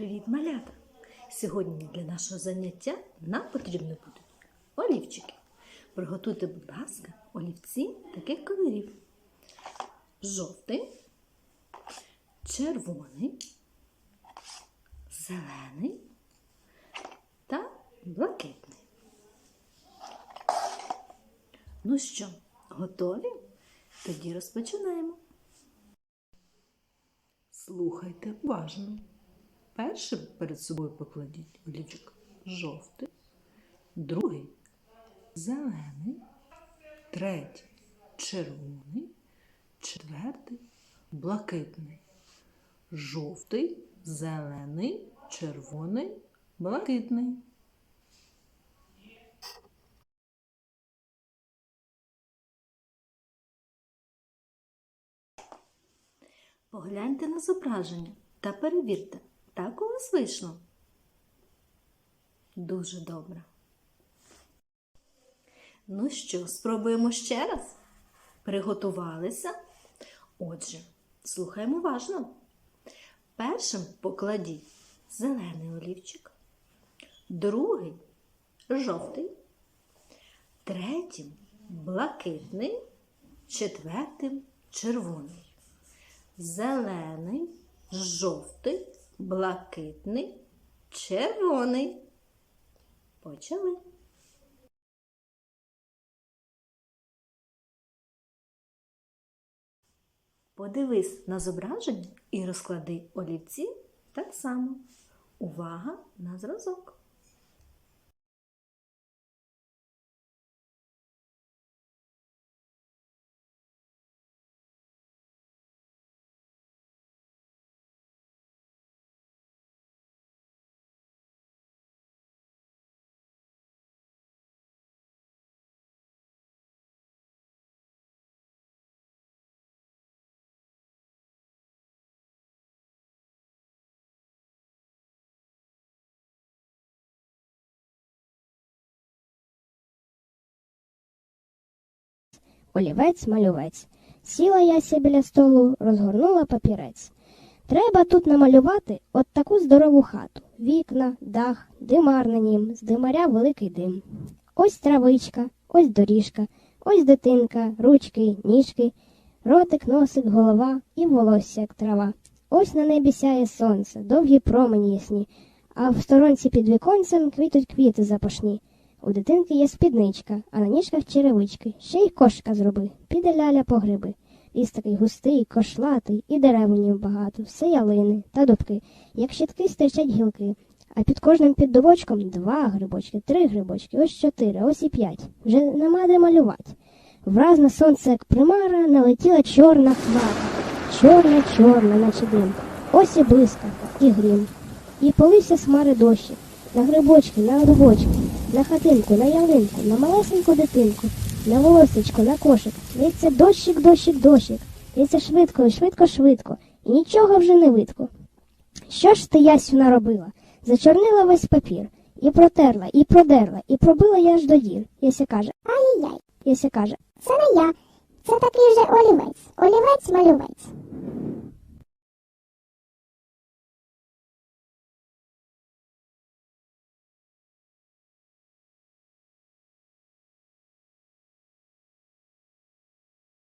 Привіт, малята! Сьогодні для нашого заняття нам потрібно будуть олівчики. Приготуйте, будь ласка, олівці таких кольорів: жовтий, червоний, зелений та блакитний. Ну що, готові? Тоді розпочинаємо. Слухайте уважно. Першим перед собою покладіть олівчик жовтий, другий зелений, третій червоний, четвертий блакитний. Жовтий, зелений, червоний, блакитний. Погляньте на зображення та перевірте, так у вас вийшло. Дуже добре. Ну що, спробуємо ще раз? Приготувалися? Отже, слухаємо уважно. Першим покладіть зелений олівчик, другий жовтий, третім блакитний, четвертим червоний зелений, жовтий, блакитний, червоний. Почали. Подивись на зображення і розклади олівці так само. Увага на зразок. Олівець малювець. Сіла яся біля столу, розгорнула папірець. Треба тут намалювати от таку здорову хату. Вікна, дах, димар на нім, з димаря великий дим. Ось травичка, ось доріжка, ось дитинка, ручки, ніжки, ротик, носик, голова і волосся, як трава. Ось на небі сяє сонце, довгі промені ясні, а в сторонці під віконцем квітуть квіти запашні. У дитинки є спідничка, а на ніжках черевички. Ще й кошика зроби. Піде ляля по гриби. Ліс такий густий, кошлатий, і дерев у нім багато, все ялини та дубки, як щитки стирчать гілки. А під кожним піддубочком два грибочки, три грибочки, ось чотири, ось і п'ять. Вже нема де малювати. Враз на сонце, як примара, налетіла чорна хмара. Чорна, чорна, наче дим. Ось і блискавка, і грім. І полився з хмари дощик. На грибочки, на дубочки, на хатинку, на ялинку, на малесеньку дитинку, на волосечко, на кошик. Лється дощик, дощик, дощик. Лється швидко, швидко, швидко. І нічого вже не видко. Що ж ти, Ясю, наробила? Зачорнила весь папір. І протерла, і продерла, і пробила я аж до дір. Яся каже, Ай-яй, Яся каже, це не я. Це такий же олівець. Олівець малювець.